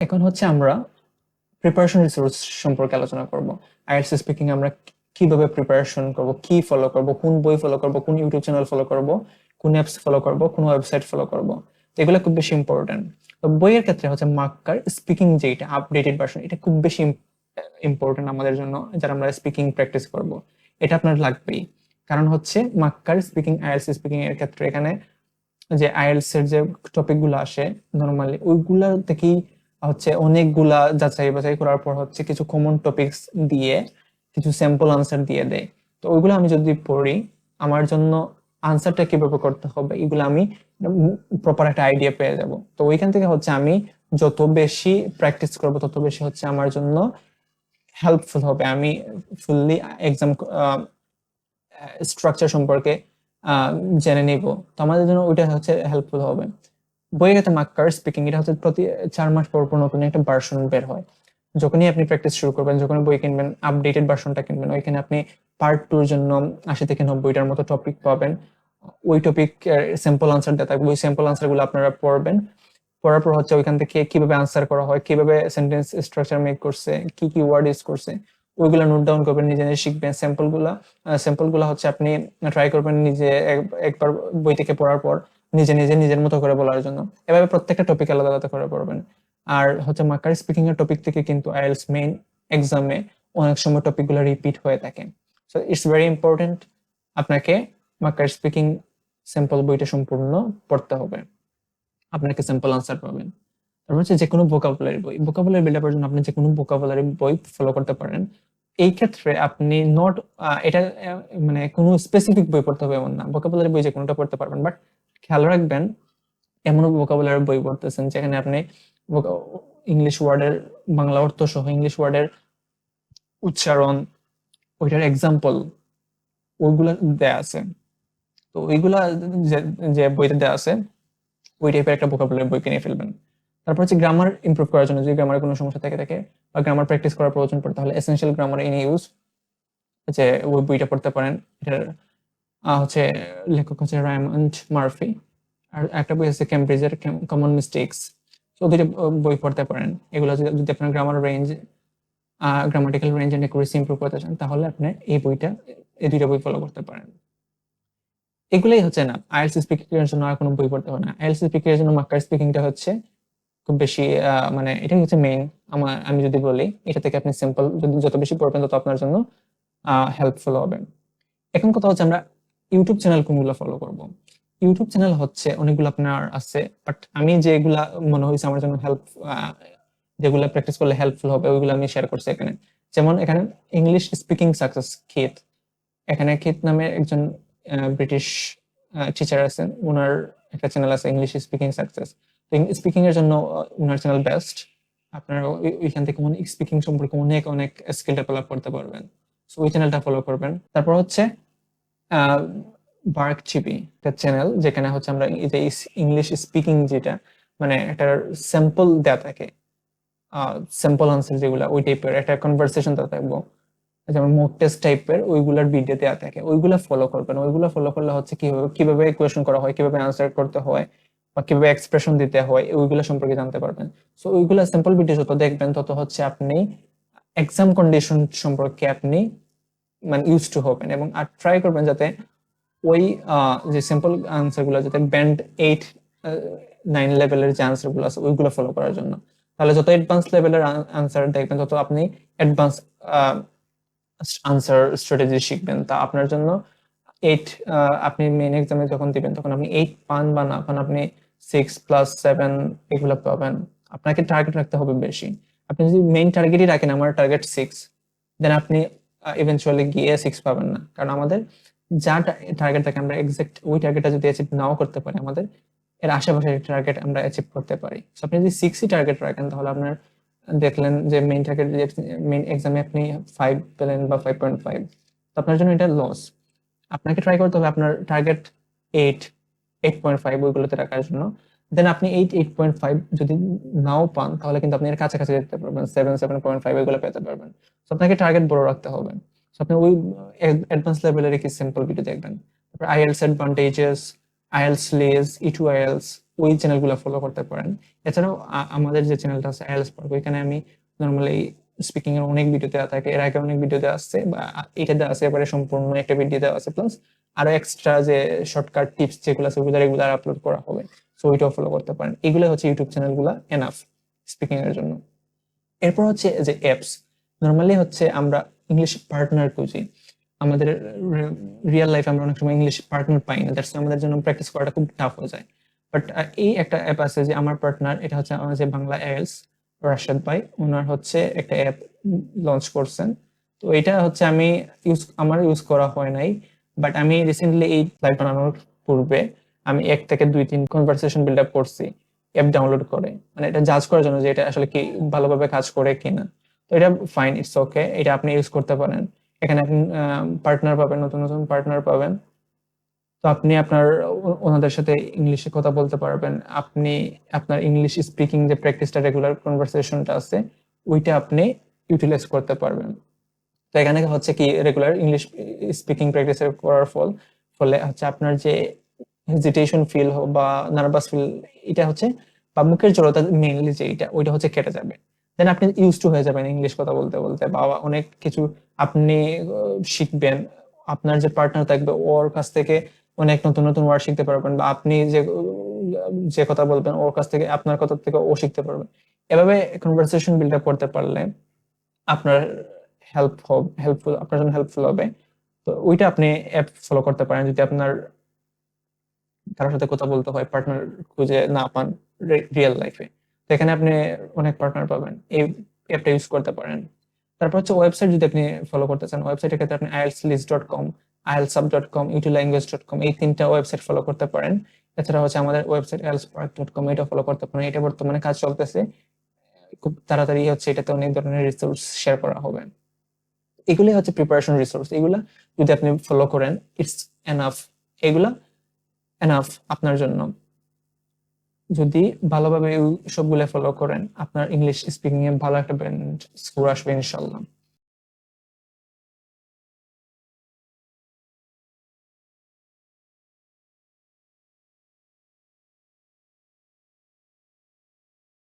এখন হচ্ছে আমরা প্রিপারেশন রিসোর্স সম্পর্কে আলোচনা করব। আইএলস স্পিকিং আমরা কীভাবে প্রিপারেশন করব, কি ফলো করব, কোন বই ফলো করব, কোন ইউটিউব চ্যানেল ফলো করব, কোন অ্যাপস ফলো করব, কোন ওয়েবসাইট ফলো করব। এগুলো খুব বেশি ইম্পর্টেন্ট তো বইয়ের ক্ষেত্রে হচ্ছে মাক্কার স্পিকিং যেটা আপডেটেড ভার্সন এটা খুব বেশি ইম্পর্টেন্ট আমাদের জন্য যারা আমরা স্পিকিং প্র্যাকটিস করব। এটা আপনার লাগবেই। কারণ হচ্ছে মাক্কার স্পিকিং আইএলস স্পিকিং এর ক্ষেত্রে এখানে যে আইএলস এর যে টপিকগুলো আসে নর্মালি ওইগুলা থেকেই হচ্ছে অনেকগুলা যাচাই বাছাই করার পর হচ্ছে কিছু কমন টপিকস দিয়ে, কিছু স্যাম্পল আনসার দিয়ে দেয়। তো ওইগুলো আমি যদি পড়ি, আমার জন্য আনসারটা কীভাবে করতে হবে, এগুলো আমি প্রপার একটা আইডিয়া পেয়ে যাব। তো ওইখান থেকে হচ্ছে আমি যত বেশি প্র্যাকটিস করব, তত বেশি হচ্ছে আমার জন্য হেল্পফুল হবে। আমি ফুললি এক্সাম স্ট্রাকচার সম্পর্কে জেনে নিব। তো আমাদের জন্য ওইটা হচ্ছে হেল্পফুল হবে। বইয়ের মাক্কার স্পিকিং এটা হচ্ছে প্রতি চার মাস পর পর নতুন একটা ভার্সন বের হয়। যখনই আপনি প্র্যাকটিস শুরু করবেন, যখনই বই কিনবেন আপডেটেড ভার্সনটা কিনবেন, ওইখানে আপনি পার্ট টুর জন্য আশি থেকে নব্বইটার মতো টপিক পাবেন। ওই টপিক স্যাম্পল আনসার দেওয়া থাকবে। ওই স্যাম্পল আনসারগুলো আপনারা পড়বেন। পড়ার পর হচ্ছে ওইখান থেকে কীভাবে আনসার করা হয়, কীভাবে সেন্টেন্স স্ট্রাকচার মেক করছে, কি কি ওয়ার্ড ইউজ করছে, ওইগুলো নোট ডাউন করবেন, নিজে নিজে শিখবেন। স্যাম্পলগুলা স্যাম্পলগুলা হচ্ছে আপনি ট্রাই করবেন নিজে এক- একবার বই থেকে পড়ার পর। নিজে নিজে, নিজের মতো করে বলার জন্য। এভাবে প্রত্যেকটা টপিক আলাদা আলাদা করে পড়বেন। আর হচ্ছে মার্কার স্পিকিং এর টপিক থেকে কিন্তু আইএলস মেইন এক্সামে অনেক সময় টপিকগুলো রিপিট হয়ে থাকে। সো ইটস ভেরি ইম্পর্টেন্ট আপনাকে মার্কার স্পিকিং স্যাম্পল বইটা সম্পূর্ণ পড়তে হবে। আপনাকে স্যাম্পল আনসার পাবেন। তারপর হচ্ছে যে কোনো ভোকাবুলারি বই। ভোকাবুলারি বিল্ড আপের জন্য আপনি যে কোনো ভোকাবুলারি বই ফলো করতে পারেন। এই ক্ষেত্রে আপনি নট এটা মানে কোনো স্পেসিফিক বই পড়তে হবে এমন না। ভোকাবুলারি বই যে কোনোটা পড়তে পারবেন। বাট খেয়াল রাখবেন এমন ভোকাবুলারি বই পড়তেছেন যেখানে আপনি ইংলিশ ওয়ার্ডের বাংলা অর্থ সহ ইংলিশ ওয়ার্ডের উচ্চারণ, ওইটার এক্সাম্পল ওইগুলা দেয়া আছে। তো ওইগুলা যে- বইতে দেয়া আছে, ওই টাইপের একটা ভোকাবুলারি বই কিনে ফেলবেন। তারপর হচ্ছে গ্রামার ইমপ্রুভ করার জন্য, যদি গ্রামারে কোনো সমস্যা থেকে থাকে বা গ্রামার প্র্যাকটিস করার প্রয়োজন পড়ে, তাহলে এসেনশিয়াল গ্রামার ইন ইউজ যে ওই বইটা পড়তে পারেন, এটার হচ্ছে লেখক হচ্ছে রায়মন্ড মার্ফি। আর একটা বই আছে ক্যামব্রিজের কমন মিস্টেক্স তো দুইটা বই পড়তে পারেন। এগুলো যদি আপনার grammar range grammatical range and accuracy improve করতে চান, তাহলে আপনি এই বইটা, এই দুইটা বই ফলো করতে পারেন। এগুলোই হচ্ছে না আইএলস স্পিকিং এর জন্য আর কোনো বই পড়তে হবে না। আইএলস স্পিকিং এর জন্য মাক্কার স্পিকিংটা হচ্ছে খুব বেশি মানে এটাই হচ্ছে মেইন আমার, আমি যদি বলি, এটা থেকে আপনি সিম্পল যদি যত বেশি পড়বেন তত আপনার জন্য হেল্পফুল হবে। এখন কথা হচ্ছে আমরা ইউটিউব চ্যানেল কোনগুলো ফলো করব। ইউটিউব চ্যানেল হচ্ছে অনেকগুলো আপনার আছে বাট আমি যেগুলা মনে হয়েছে আমার জন্য হেল্প যেগুলো প্র্যাকটিস করলে হেল্পফুল হবে, ওইগুলো আমি শেয়ার করছি এখানে। যেমন এখানে ইংলিশ স্পিকিং সাকসেস খিত এখানে খিত নামে একজন ব্রিটিশ টিচার আছেন ওনার একটা চ্যানেল আছে ইংলিশ স্পিকিং সাকসেস তো স্পিকিং এর জন্য ওনার চ্যানেল বেস্ট আপনারা ওই- ওইখান থেকে অনেক স্পিকিং সম্পর্কে অনেক অনেক স্কিল ডেভেলপ করতে পারবেন। সো ওই চ্যানেলটা ফলো করবেন। তারপর হচ্ছে বার্ক চিপি একটা চ্যানেল যেখানে হচ্ছে আমরা যে ইংলিশ স্পিকিং যেটা মানে একটা স্যাম্পল দেয়া থাকে স্যাম্পল আনসার যেগুলো, ওই টাইপের একটা কনভারসেশন দেওয়া থাকব। যেমন মক টেস্ট টাইপের ওইগুলার ভিডিও দেওয়া থাকে, ওইগুলা ফলো করবেন। ওইগুলো ফলো করলে হচ্ছে কীভাবে কীভাবে কোয়েশন করা হয়, কীভাবে আনসার করতে হয়, বা কীভাবে এক্সপ্রেশন দিতে হয়, ওইগুলা সম্পর্কে জানতে পারবেন। সো ওইগুলা স্যাম্পল ভিডিও যত দেখবেন, তত হচ্ছে আপনি এক্সাম কন্ডিশন সম্পর্কে আপনি মানে ইউজ টু হবেন এবং আর ট্রাই করবেন যাতে ওই যে সিম্পল আনসারগুলো, যাতে ব্যান্ড এইট নাইন লেভেলের যে আনসারগুলো আছে, ওইগুলো ফলো করার জন্য। তাহলে যত অ্যাডভান্স লেভেলের আনসার দেখবেন, তত আপনি অ্যাডভান্স আনসার স্ট্র্যাটেজি শিখবেন। তা আপনার জন্য এইট আপনি মেন এক্সামে যখন দিবেন, তখন আপনি এইট পান বা না পান, আপনি সিক্স প্লাস সেভেন এগুলো পাবেন। আপনাকে টার্গেট রাখতে হবে বেশি। আপনি যদি মেইন টার্গেটই রাখেন, আমার টার্গেট সিক্স দেন আপনি ইভেনচুয়ালি গিয়ে সিক্স পাবেন না। কারণ আমাদের যা টার্গেট থাকে আমরা এক্সাক্ট ওই টার্গেটটা যদি অ্যাচিভ নাও করতে পারি আমাদের, এর আশেপাশে টার্গেট আমরা অ্যাচিভ করতে পারি। So, আপনি যদি সিক্সই টার্গেট রাখেন, তাহলে আপনার দেখলেন যে মেইন টার্গেট মেইন এক্সামে আপনি ফাইভ পেলেন বা ফাইভ পয়েন্ট ফাইভ তো আপনার জন্য এটা লস আপনাকে ট্রাই করতে হবে আপনার target eight eight point five ওইগুলোতে রাখার জন্য। দেন আপনি এইট এইট পয়েন্ট ফাইভ যদি নাও পান, তাহলে কিন্তু আপনি এর কাছাকাছি যেতে পারবেন সেভেন সেভেন পয়েন্ট ফাইভ এগুলো পেতে পারবেন। তো আপনাকে টার্গেট বড় রাখতে হবে। তো আপনি ওই অ্যাডভান্স লেভেলের কি সিম্পল ভিডিও দেখবেন। তারপর আইএলস অ্যাডভান্টেজেস আইএলস লেজ ই টু আইএলস ওই চ্যানেলগুলো ফলো করতে পারেন। এছাড়াও আমাদের যে চ্যানেলটা আছে আইএলস পার্ক ওইখানে আমি নর্মালি স্পিকিং এর অনেক ভিডিও দেওয়া থাকে। এর আগে অনেক ভিডিও দেওয়া আসছে, বা এটা দেওয়া আছে, এবারে সম্পূর্ণ একটা ভিডিও দেওয়া আছে। প্লাস আরও এক্সট্রা যে শর্টকাট টিপস যেগুলো আছে, ওগুলো রেগুলার আপলোড করা হবে। সো ওইটাও ফলো করতে পারেন। এগুলো হচ্ছে ইউটিউব চ্যানেলগুলো এনাফ স্পিকিং এর জন্য। এরপর হচ্ছে যে অ্যাপস নর্মালি হচ্ছে আমরা ইংলিশ পার্টনার খুঁজি। আমাদের রিয়েল লাইফে আমরা অনেক সময় ইংলিশ পার্টনার পাই না। দ্যাটস আমাদের জন্য প্র্যাকটিস করাটা খুব টাফ হয়ে যায়। বাট এই একটা অ্যাপ আছে যে আমার পার্টনার এটা হচ্ছে আমার যে বাংলা এলস রাশেদ ভাই। ওনার হচ্ছে একটা অ্যাপ লঞ্চ করছেন। তো এটা হচ্ছে আমি ইউজ আমার ইউজ করা হয় নাই। বাট আমি রিসেন্টলি এই লাইভ বানানোর পূর্বে আমি এক থেকে দুই, তিন কনভারসেশন বিল্ড আপ করছি অ্যাপ ডাউনলোড করে। মানে এটা জাজ করার জন্য যে এটা আসলে কি ভালোভাবে কাজ করে কিনা। তো এটা ফাইন ইটস ওকে এটা আপনি ইউজ করতে পারেন। এখানে আপনি পার্টনার পাবেন, নতুন নতুন পার্টনার পাবেন। তো আপনি আপনার ওনাদের সাথে ইংলিশে কথা বলতে পারবেন। আপনি আপনার ইংলিশ স্পিকিং যে প্র্যাকটিসটা রেগুলার কনভারসেশনটা আছে, ওইটা আপনি ইউটিলাইজ করতে পারবেন। তো এখানে হচ্ছে কি রেগুলার ইংলিশ স্পিকিং প্র্যাকটিস করার ফল, ফলে হচ্ছে আপনার যে হেজিটেশন ফিল বা নার্ভাস ফিল এটা হচ্ছে বা মুখের জড়তা মেইনলি যে এটা, ওইটা হচ্ছে কেটে যাবে। দেন আপনি ইউজ টু হয়ে যাবেন ইংলিশ কথা বলতে বলতে বা অনেক কিছু আপনি শিখবেন। আপনার যে পার্টনার থাকবে, ওর কাছ থেকে অনেক নতুন নতুন ওয়ার্ড শিখতে পারবেন বা আপনি যে যে কথা বলবেন, ওর কাছ থেকে আপনার কথা থেকে ও শিখতে পারবে এভাবে কনভারসেশন বিল্ড আপ করতে পারলে আপনার হেল্প হেল্পফুল আপনার জন্য হেল্পফুল হবে। তো ওইটা আপনি অ্যাপ ফলো করতে পারেন। যদি আপনার কারোর সাথে কথা বলতে হয় পার্টনার খুঁজে না পান রিয়েল লাইফে তো এখানে আপনি অনেক পার্টনার পাবেন। এই অ্যাপটা ইউজ করতে পারেন। তারপর হচ্ছে ওয়েবসাইট যদি আপনি ফলো করতে চান ওয়েবসাইটের ক্ষেত্রে আপনি আইএলস লিস্ট ডট কম আইএলসাব ডট কম ইউটি ল্যাঙ্গুয়েজ ডট কম এই তিনটা ওয়েবসাইট ফলো করতে পারেন। এছাড়া হচ্ছে আমাদের website IELTS park dot com এটা ফলো করতে পারেন। এটা বর্তমানে কাজ চলতেছে। খুব তাড়াতাড়ি হচ্ছে, এটাতে অনেক ধরনের রিসোর্স শেয়ার করা হবে। এগুলি হচ্ছে প্রিপারেশন রিসোর্স এগুলা যদি আপনি ফলো করেন ইটস এনাফ এগুলা এনাফ আপনার জন্য। যদি ভালোভাবে সবগুলো ফলো করেন, আপনার ইংলিশ স্পিকিং এ ভালো একটা স্কোর আসবে ইনশাল্লাহ